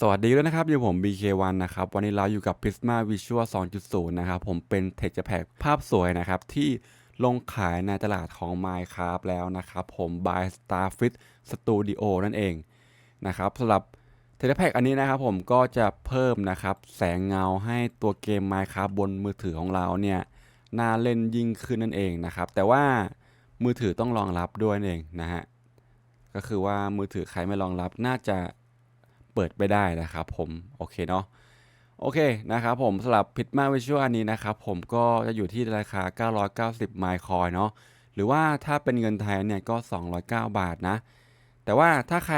สวัสดีด้วยนะครับ อยู่ผม BK1 นะครับ วันนี้เราอยู่กับ Prisma Visual 2.0 นะครับ ผมเป็น Texture Pack ภาพสวยนะครับ ที่ลงขายในตลาดของ Minecraft แล้วนะครับ ผม by Starfit Studio นั่นเองนะครับสำหรับ Texture Pack อันนี้นะครับผมก็จะเพิ่มนะครับ แสงเงาให้ตัวเกม Minecraft บนมือถือของเราเนี่ยน่าเล่นยิ่งขึ้นนั่นเองนะครับ แต่ว่ามือถือต้องรองรับด้วยนั่นเองนะฮะก็คือว่ามือถือใครไม่รองรับน่าจะ เปิดไม่ได้นะครับผมโอเคเนาะโอเคนะครับผมสำหรับพิ m a Visual อันนี้นะครับผมก็จะอยู่ที่ราคา 990 m y c o i n เนาะหรือว่าถ้าเป็นเงินไทยเนี่ยก็ 209 บาทนะ แต่ว่าถ้าใคร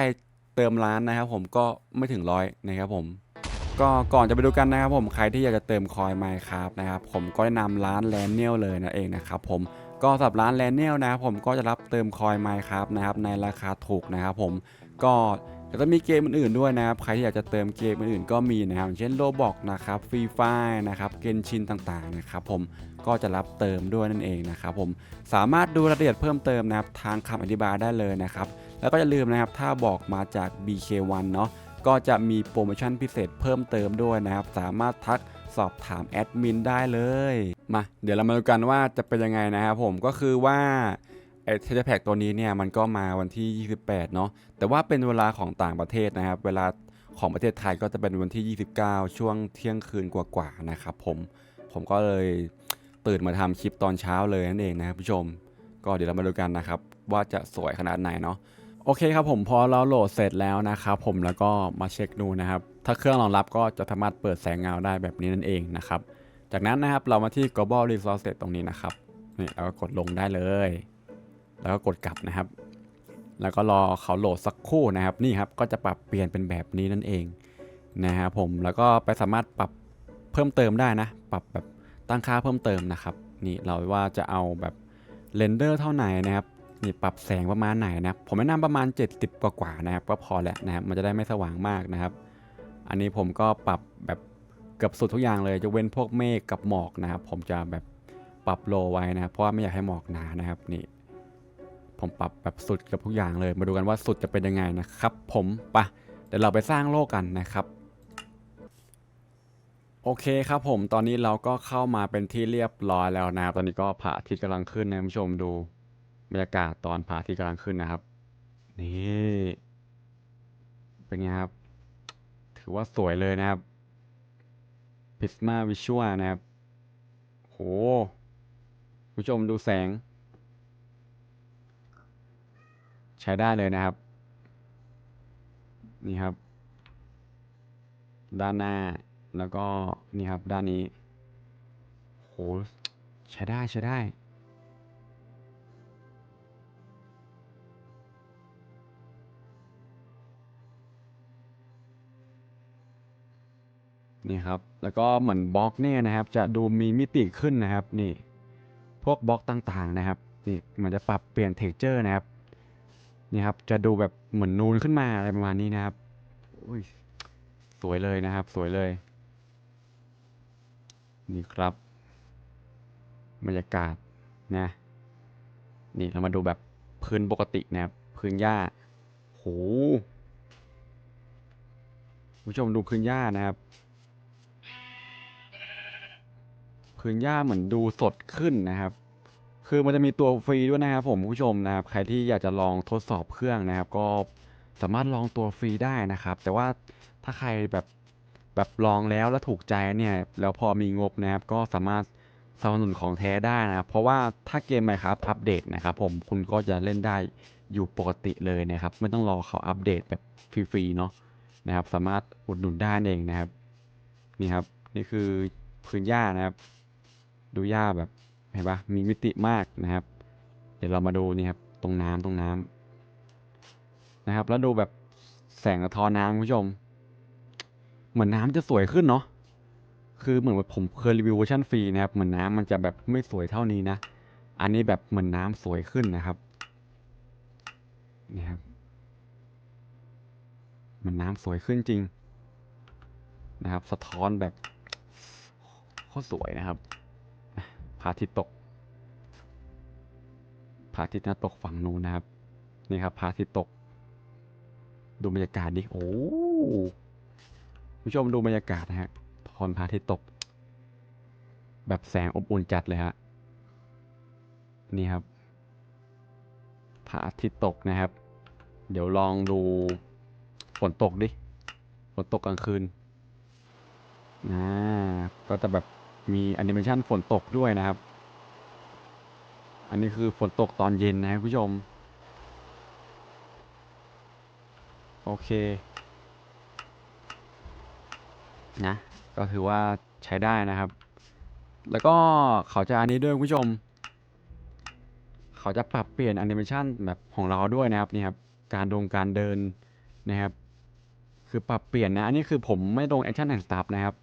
เติมร้านนะครับผมก็ไม่ถึงร้อยนะครับผมก็ก่อนจะไปดูกันนะครับผมใครที่อยากจะเติมคอยไมค์ครับนะครับผมก็แนะนำร้านแลนเนียลเลยนะเองนะครับผมก็สำหรับร้านแลนเนียลนะครับผมก็จะรับเติมคอยไมค์ครับนะครับในราคาถูกนะครับผมก็ จะมีเกมอื่นๆด้วยนะครับใครที่อยากจะเติมเกมอื่นๆก็มีนะครับเช่นโลบอกนะครับฟรีไฟนะครับเกนชินต่างๆนะครับผมก็จะรับเติมด้วยนั่นเองนะครับผมสามารถดูรายละเอียดเพิ่มเติมนะครับทางคำอธิบายได้เลยนะครับแล้วก็อย่าลืมนะครับถ้าบอกมาจาก BK1 เนาะก็จะมีโปรโมชั่นพิเศษเพิ่มเติมด้วยนะครับสามารถทักสอบถามแอดมินได้เลยมาเดี๋ยวเรามาดูกันว่าจะเป็นยังไงนะครับผมก็คือว่า ไอ้เทเลแพกตัวนี้เนี่ยมันก็มาวันที่ 28 เนาะแต่ว่าเป็นเวลาของต่างประเทศนะครับ เวลาของประเทศไทยก็จะเป็นวันที่ 29 ช่วงเที่ยงคืนกว่าๆนะครับผมผมก็เลยตื่นมาทำคลิปตอนเช้าเลยนั่นเองนะครับผู้ชม ก็เดี๋ยวเรามาดูกันนะครับ ว่าจะสวยขนาดไหนเนาะโอเคครับผมพอเราโหลดเสร็จแล้วนะครับผมแล้วก็มาเช็คดูนะครับ ถ้าเครื่องรองรับก็จะสามารถเปิดแสงเงาได้แบบนี้นั่นเองนะครับจากนั้นนะครับเรามาที่ global resource ตรงนี้นะครับนี่เราก็กดลงได้เลย แล้วก็กดกลับนะครับ แล้วก็รอเขาโหลดสักครู่นะครับ นี่ครับก็จะปรับเปลี่ยนเป็นแบบนี้นั่นเองนะครับผมแล้วก็ไปสามารถปรับเพิ่มเติมได้นะ ปรับแบบตั้งค่าเพิ่มเติมนะครับ นี่เราว่าจะเอาแบบเรนเดอร์เท่าไหร่นะครับนี่ปรับแสงประมาณไหนนะครับผมแนะนำประมาณ 70 กว่ากว่านะครับ ก็พอแหล้วนะครับ มันจะได้ไม่สว่างมากนะครับ อันนี้ผมก็ปรับแบบเกือบสุดทุกอย่างเลยจะเว้นพวกเมฆกับหมอกนะครับ ผมจะแบบปรับโลไว้นะครับ เพราะว่าไม่อยากให้หมอกหนานะครับนี่ ผมปรับแบบสุดกับทุกอย่างเลย มาดูกันว่าสุดจะเป็นยังไงนะครับ ผมปะเดี๋ยวเราไปสร้างโลกกันนะครับ โอเคครับผมตอนนี้เราก็เข้ามาเป็นที่เรียบร้อยแล้วนะครับ ตอนนี้ก็พระอาทิตย์กำลังขึ้นนะคุณผู้ชมดูบรรยากาศตอนพระอาทิตย์กำลังขึ้นนะครับ นี่เป็นไงครับ ถือว่าสวยเลยนะครับ Prisma Visual นะครับ โหคุณผู้ชมดูแสง ใช้ได้เลยนะครับ นี่ครับ ด้านหน้าแล้วก็นี่ครับด้านนี้โหใช้ได้ใช้ได้นี่ครับ แล้วก็เหมือนบล็อกเนี่ยนะครับ จะดูมีมิติขึ้นนะครับ นี่ พวกบล็อกต่างๆนะครับ นี่มันจะปรับเปลี่ยนเท็กเจอร์นะครับ นี่ครับ จะดูแบบเหมือนนูนขึ้นมาอะไรประมาณนี้นะครับอุ้ยสวยเลยนะครับ สวยเลย นี่ครับบรรยากาศนะ นี่เรามาดูแบบพื้นปกตินะครับ พื้นหญ้าโหผู้ชมดูพื้นหญ้านะครับ พื้นหญ้าเหมือนดูสดขึ้นนะครับ คือมันจะมีตัวฟรีด้วยนะครับผมผู้ชมนะครับใครที่อยากจะลองทดสอบเครื่องนะครับ ก็สามารถลองตัวฟรีได้นะครับ แต่ว่าถ้าใครแบบแบบลองแล้วแล้วถูกใจเนี่ยแล้วพอมีงบนะครับก็สามารถสนับสนุนของแท้ได้นะครับเพราะว่าถ้าเกมไหมครับอัปเดตนะครับผมคุณก็จะเล่นได้อยู่ปกติเลยนะครับ ไม่ต้องรอเขาอัปเดตแบบฟรีๆเนาะนะครับ สามารถอุดหนุนได้เองนะครับ นี่ครับ นี่คือพื้นหญ้านะครับ ดูหญ้าแบบ ห็นปะมีมิติมากนะครับ เดี๋ยวเรามาดูนี่ครับตรงน้ำตรงน้ำนะครับ แล้วดูแบบแสงสะท้อนน้ำคุณผู้ชม เหมือนน้ำจะสวยขึ้นเนาะคือเหมือนว่าผมเคยรีวิวเวอร์ชันฟรีนะครับ เหมือนน้ำมันจะแบบไม่สวยเท่านี้นะ อันนี้แบบเหมือนน้ำสวยขึ้นนะครับนี่ครับเหมันน้ำสวยขึ้นจริงนะครับ สะท้อนแบบโคตรสวยนะครับ พระอาทิตย์ตกพระอาทิตย์น่าตกฝั่งนู้นนะครับ นี่ครับพระอาทิตย์ตก ดูบรรยากาศดิโอ้ผู้ชมดูบรรยากาศนะฮะตอนพระอาทิตย์ตก แบบแสงอบอุ่นจัดเลยฮะนี่ครับพระอาทิตย์ตกนะครับ เดี๋ยวลองดูฝนตกดิ ฝนตกกลางคืนนะก็จะแบบ มีแอนิเมชันฝนตกด้วยนะครับ อันนี้คือฝนตกตอนเย็นนะครับผู้ชม โอเค นะ ก็ถือว่าใช้ได้นะครับ แล้วก็เขาจะอันนี้ด้วยคุณผู้ชม เขาจะปรับเปลี่ยนแอนิเมชันแบบของเราด้วยนะครับนี่ครับ การดงการเดินนะครับ คือปรับเปลี่ยนนะ อันนี้คือผมไม่ลงแอคชั่นแอนด์สตับนะครับ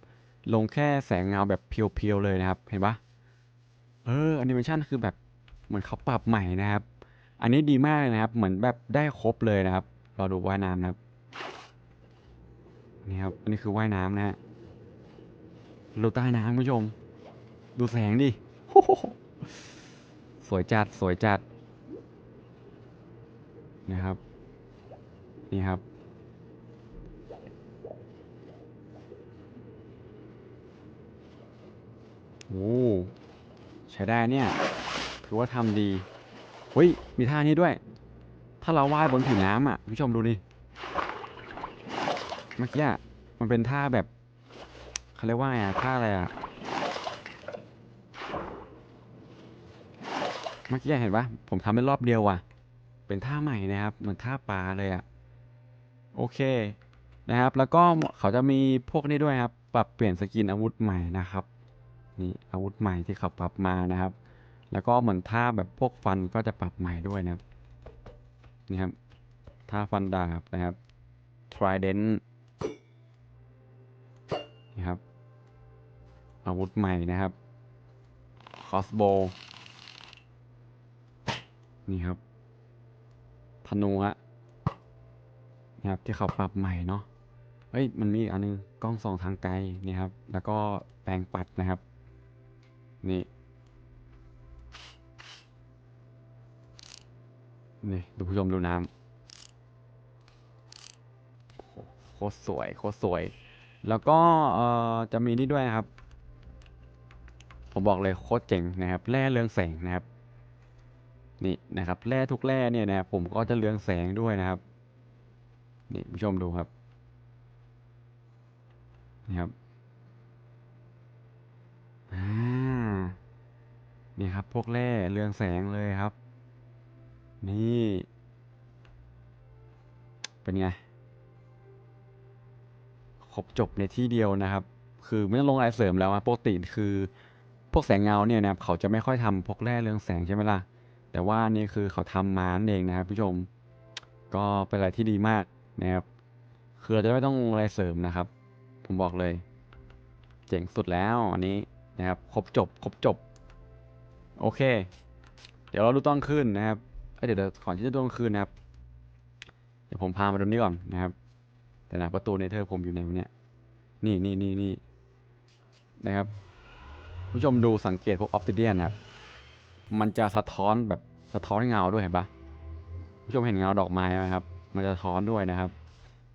ลงแค่แสงเงาแบบเพียวๆเลยนะครับ เห็นปะเออแอนิเมชันคือแบบเหมือนเขาปรับใหม่นะครับ อันนี้ดีมากเลยนะครับ เหมือนแบบได้ครบเลยนะครับ เราดูว่ายน้ำนะครับ นี่ครับ อันนี้คือว่ายน้ำนะฮะเราใต้น้ำคุณผู้ชม ดูแสงดิโอ้สวยจัด สวยจัด นะครับ นี่ครับ โอ้ใช้ได้เนี่ยถือว่าทำดีเฮ้ยมีท่านี้ด้วย ถ้าเราว่ายบนผิวน้ำอะผู้ชมดูดิเมื่อกี้มันเป็นท่าแบบเขาเรียกว่าไงท่าอะไรอะเมื่อกี้เห็นปะผมทำไปรอบเดียวว่ะ เป็นท่าใหม่นะครับ เหมือนท่าปลาเลยอะโอเคนะครับ แล้วก็เขาจะมีพวกนี้ด้วยครับ ปรับเปลี่ยนสกินอาวุธใหม่นะครับ นี่อาวุธใหม่ที่เขาปรับมานะครับ แล้วก็เหมือนท่าแบบพวกฟันก็จะปรับใหม่ด้วยนะครับ นี่ครับท่าฟันดาบนะครับ trident นี่ครับ อาวุธใหม่นะครับ crossbow นี่ครับ ธนูฮะนี่ครับที่เขาปรับใหม่เนาะเฮ้ย มันมีอีกอันนึง กล้องส่องทางไกลนี่ครับ แล้วก็แปลงปัดนะครับ นี่ นี่ดูผู้ชมดูน้ำโอ้โหโคตรสวยโคตรสวย แล้วก็เอ่อจะมีนี่ด้วยครับ ผมบอกเลยโคตรเจ๋งนะครับแร่เรืองแสงนะครับ นี่นะครับแร่ทุกแร่เนี่ยนะครับผมก็จะเรืองแสงด้วยนะครับ นี่ผู้ชมดูครับนี่ครับอ่า นี่ครับ พวกแร่เรืองแสงเลยครับ นี่ เป็นไง ครบจบในที่เดียวนะครับ คือไม่ต้องลงรายเสริมแล้วอะปกติคือ พวกแสงเงาเนี่ยนะครับเขาจะไม่ค่อยทำพวกแร่เรืองแสงใช่ไหมล่ะ แต่ว่านี่คือเขาทำมานั่นเองนะครับผู้ชม ก็เป็นอะไรที่ดีมากนะครับ คือเราจะไม่ต้องลงรเสริมนะครับ ผมบอกเลย เจ๋งสุดแล้วอันนี้นะครับ ครบจบ ครบจบ โอเค เดี๋ยวเราดูตอนคืนนะครับเเดี๋ยวก่อนที่จะดูตอนคืนนะครับ เดี๋ยวผมพามาดูนี่ก่อนนะครับ แต่นะประตูเนเธอร์ผมอยู่ในวันเนี้ยนี่นี่นี่นี่นะครับผู้ชมดูสังเกตพวกออฟติเดียนนะครับ มันจะสะท้อนแบบสะท้อนเงาด้วยเห็นปะผู้ชมเห็นเงาดอกไม้ไหมครับ มันจะสะท้อนด้วยนะครับ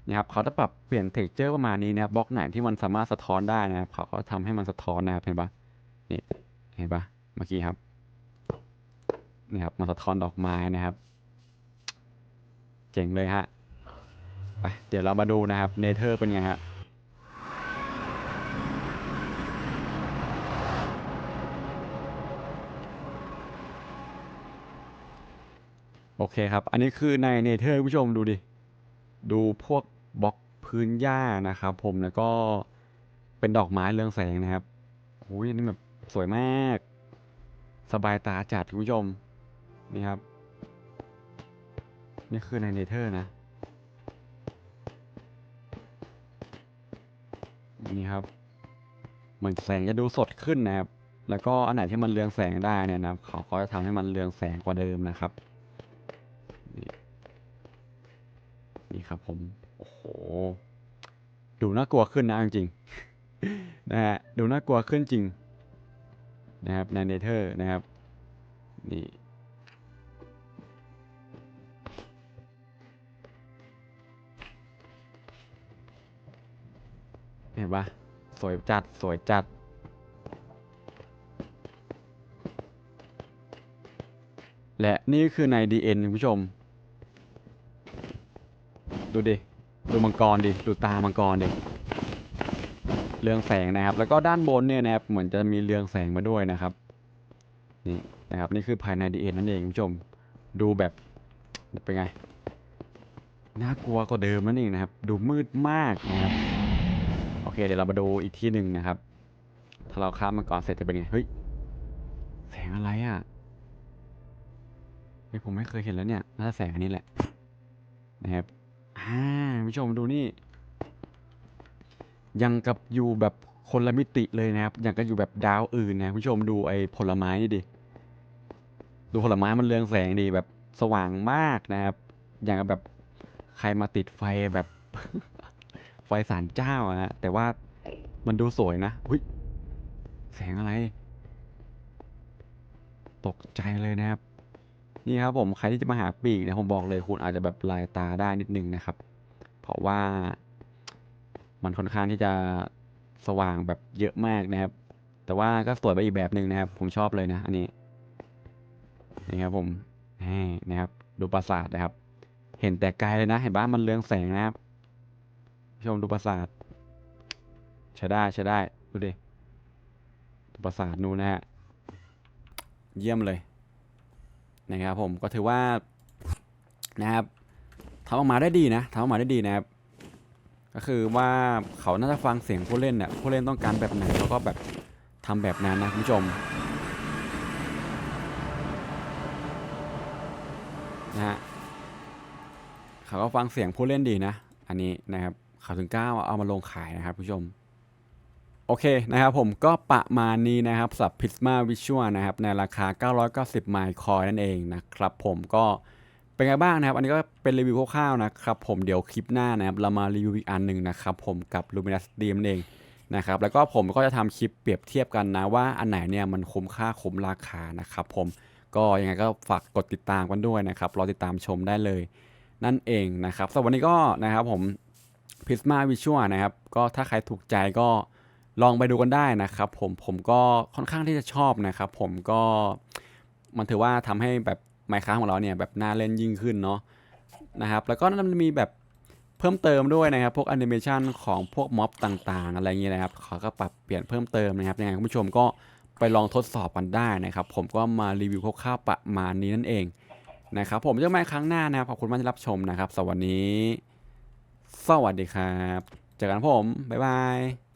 นี่ครับเขาจะปรับเปลี่ยนเท็กเจอร์ประมาณนี้นะครับบล็อกไหนที่มันสามารถสะท้อนได้นะครับ เขาก็ทำให้มันสะท้อนนะครับเห็นปะนี่เห็นปะเมื่อกี้ครับ นี่ครับมันสะท้อนดอกไม้นะครับ เจ๋งเลยฮะไปเดี๋ยวเรามาดูนะครับเนเธอร์เป็นไงฮะโอเคครับ อันนี้คือในเนเธอร์ผู้ชมดูดิ ดูพวกบล็อกพื้นหญ้านะครับผมแล้วก็เป็นดอกไม้เรืองแสงนะครับโอ้ยอันนี่แบบสวยมาก สบายตาจัดคุณผู้ชม นี่ครับ นี่คือในเนเธอร์นะ นี่ครับ เหมือนแสงจะดูสดขึ้นนะครับ แล้วก็อันไหนที่มันเรืองแสงได้เนี่ยนะครับเขาก็จะทำให้มันเรืองแสงกว่าเดิมนะครับนี่นี่ครับผม โอ้โห ดูน่ากลัวขึ้นนะจริงๆนะฮะ ดูน่ากลัวขึ้นจริง นะครับในเนเธอร์นะครับ นี่ เห็นปะสวยจัดสวยจัด และนี่คือใน DN คุณผู้ชม ดูดิ ดูมังกรดิ ดูตามังกรดิ เรืองแสงนะครับ แล้วก็ด้านบนเนี่ยนะครับ เหมือนจะมีเรืองแสงมาด้วยนะครับ นี่นะครับ นี่คือภายใน DN นั่นเองคุณผู้ชม ดูแบบเป็นไง น่ากลัวกว่าเดิมนั่นเองนะครับ ดูมืดมากนะครับ เคเดี๋ยวเรามาดูอีกที่หนึ่งนะครับ ถ้าเราข้ามมังกรเสร็จจะเป็นไง เฮ้ย แสงอะไรอะเฮ้ยผมไม่เคยเห็นแล้วเนี่ยน่าจะแสงอันนี้แหละ นะครับ อ่าคุณผู้ชมดูนี่ ยังกับอยู่แบบคนละมิติเลยนะครับ อย่างกับอยู่แบบดาวอื่นนะคุณผู้ชมดูไอ้ผลไม้นี่ดิ ดูผลไม้มันเรืองแสงดีแบบสว่างมากนะครับ อย่างกับแบบใครมาติดไฟแบบ ฟสารเจ้าอะฮะแต่ว่ามันดูสวยนะหุ้ยแสงอะไร ตกใจเลยนะครับ นี่ครับผมใครที่จะมาหาปีกเนี่ยผมบอกเลยคุณอาจจะแบบลายตาได้นิดนึงนะครับ เพราะว่า มันค่อนข้างที่จะสว่างแบบเยอะมากนะครับ แต่ว่าก็สวยไปอีกแบบหนึ่งนะครับ ผมชอบเลยนะ อันนี้นี่ครับผมนี่นะครับ ดูปราสาทนะครับ เห็นแต่ไกลเลยนะ เห็นบ้านมันเรืองแสงนะครับ ชมดูปราสาทใช้ได้ใช้ได้ ดูดิดูปราสาทนู่นนะฮะ เยี่ยมเลย นะครับผมก็ถือว่า นะครับทำออกมาได้ดีนะทำออกมาได้ดีนะครับ ก็คือว่าเขาน่าจะฟังเสียงผู้เล่นเนี่ยผู้เล่นต้องการแบบไหนเขาก็แบบทำแบบนั้นนะคุณผู้ชมนะฮะเขาก็ฟังเสียงผู้เล่นดีนะ อันนี้นะครับ ขาวถึงกล้าเอามาลงขายนะครับคุณผู้ชม โอเคนะครับผมก็ประมาณนี้นะครับสำหรับ Prisma Visual นะครับ ในราคา 990 My Coin นั่นเองนะครับผมก็เป็นไงบ้างนะครับ อันนี้ก็เป็นรีวิวคร่าวๆนะครับผมเดี๋ยวคลิปหน้านะครับ เรามารีวิวอีกอันหนึ่งนะครับผมกับ Luminous d นั่นเองนะครับแล้วก็ผมก็จะทำคลิปเปรียบเทียบกันนะว่าอันไหนเนี่ยมันคุ้มค่าคุ้มราคานะครับผมก็ยังไงก็ฝากกดติดตามกันด้วยนะครับรอติดตามชมได้เลยนั่นเองนะครับสำหรับวันนี้ก็นะครับผม Prisma Visual นะครับ ก็ถ้าใครถูกใจก็ลองไปดูกันได้นะครับ ผมผมก็ค่อนข้างที่จะชอบนะครับ ผมก็มันถือว่าทำให้แบบไมค้าของเราเนี่ยแบบน่าเล่นยิ่งขึ้นเนาะนะครับ แล้วก็มันมีแบบเพิ่มเติมด้วยนะครับ พวกแอนิเมชันของพวกม็อบต่างๆ อะไรเงี้ยนะครับเขาก็ปรับเปลี่ยนเพิ่มเติมนะครับยังไงคุณผู้ชมก็ไปลองทดสอบกันได้นะครับ ผมก็มารีวิวคร่าวๆประมาณนี้นั่นเองนะครับ ผมจะมาครั้งหน้านะครับขอบคุณมากที่รับชมนะครับสวัสดี สวัสดีครับ เจอกันครับผม บ๊ายบาย